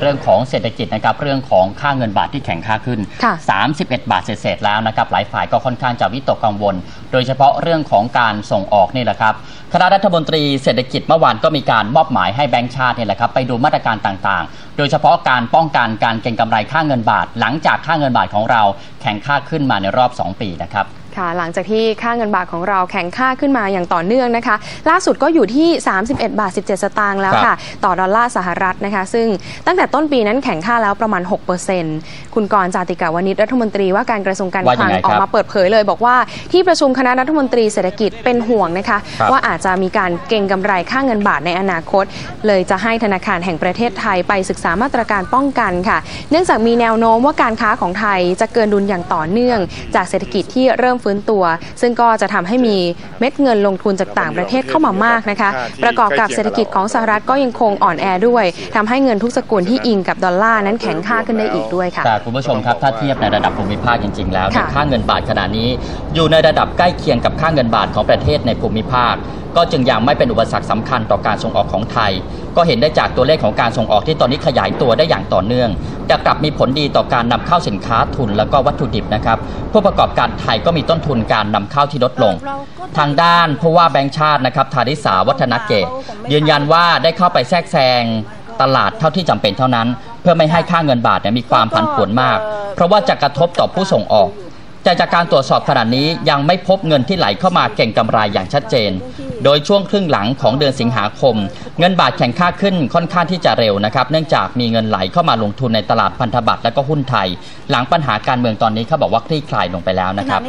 เรื่องของเศรษฐกิจนะครับเรื่องของค่าเงินบาทที่แข็งค่าขึ้นค่ะ31 บาทเศษๆแล้วนะครับหลายฝ่ายก็ค่อนข้างจะวิตกกังวล โดยเฉพาะเรื่องของการส่งออกนี่แหละครับคณะรัฐมนตรีเศรษฐกิจเมื่อวานก็มีการมอบหมายให้แบงก์ชาตินี่แหละครับไปดูมาตรการต่างๆ โดยเฉพาะการป้องกันการเก็งกำไรค่าเงินบาท หลังจากค่าเงินบาทของเราแข็งค่าขึ้นมาในรอบ 2 ปีนะครับ ค่ะหลังจากที่ค่าเงินบาทของเราแข็งค่าขึ้นมาอย่างต่อเนื่องนะคะ ล่าสุดก็อยู่ที่ 31 บาท 17 สตางค์แล้วค่ะ ต่อดอลลาร์สหรัฐนะคะ ซึ่งตั้งแต่ต้นปีนั้นแข็งค่าแล้วประมาณ 6%คุณกรณ์จาติกาวนิชรัฐมนตรีว่าการกระทรวงการว่าคยัลังงไงครับออกมาเปิดเผยเลย บอกว่าที่ประชุมคณะรัฐมนตรีเศรษฐกิจเป็นห่วงนะคะครับว่าอาจจะมีการเก็งกำไรค่าเงินบาทในอนาคต เลยจะให้ธนาคารแห่งประเทศไทยไปศึกษามาตรการป้องกันค่ะ เนื่องจากมีแนวโน้มว่าการค้าของไทยจะเกินดุลอย่างต่อเนื่อง จากเศรษฐกิจที่เริ่มฟื้นตัว ซึ่งก็จะทำให้มีเม็ดเงินลงทุนจากต่างประเทศเข้ามามากนะคะ ประกอบกับเศรษฐกิจของสหรัฐก็ยังคงอ่อนแอด้วยทำให้เงินทุกสกุลที่อิงกับดอลลาร์นั้นแข็งค่าขึ้นได้อีกด้วยค่ะแต่คุณผู้ชมครับถ้าเทียบในระดับภูมิภาคจริง ๆ แล้วเนี่ยค่ะค่าเงินบาทขณะนี้ อยู่ในระดับใกล้เคียงกับค่าเงินบาทของประเทศในภูมิภาค ก็จึงยังไม่เป็นอุปสรรคสำคัญต่อการส่งออกของไทย ก็เห็นได้จากตัวเลขของการส่งออกที่ตอนนี้ขยายตัวได้อย่างต่อเนื่องแต่กลับมีผลดีต่อการนำเข้าสินค้าทุนแล้วก็วัตถุดิบนะครับผู้ประกอบการไทยก็มีต้นทุนการนำเข้าที่ลดลง ทางด้านผู้ว่าแบงค์ชาตินะครับธาริสาวัฒนเกตยืนยันว่าได้เข้าไปแทรกแซงตลาดเท่าที่จำเป็นเท่านั้น เพื่อไม่ให้ค่าเงินบาทเนี่ยมีความผันผวนมาก เพราะว่าจะกระทบต่อผู้ส่งออกแต่จากการตรวจสอบขนาดนี้ยังไม่พบเงินที่ไหลเข้ามาเก่งกำไรอย่างชัดเจน โดยช่วงครึ่งหลังของเดือนสิงหาคม เงินบาทแข็งค่าขึ้นค่อนข้างที่จะเร็วนะครับเนื่องจากมีเงินไหลเข้ามาลงทุนในตลาดพันธบัตรและก็หุ้นไทย หลังปัญหาการเมืองตอนนี้เขาบอกว่าคลี่คลายลงไปแล้วนะครับ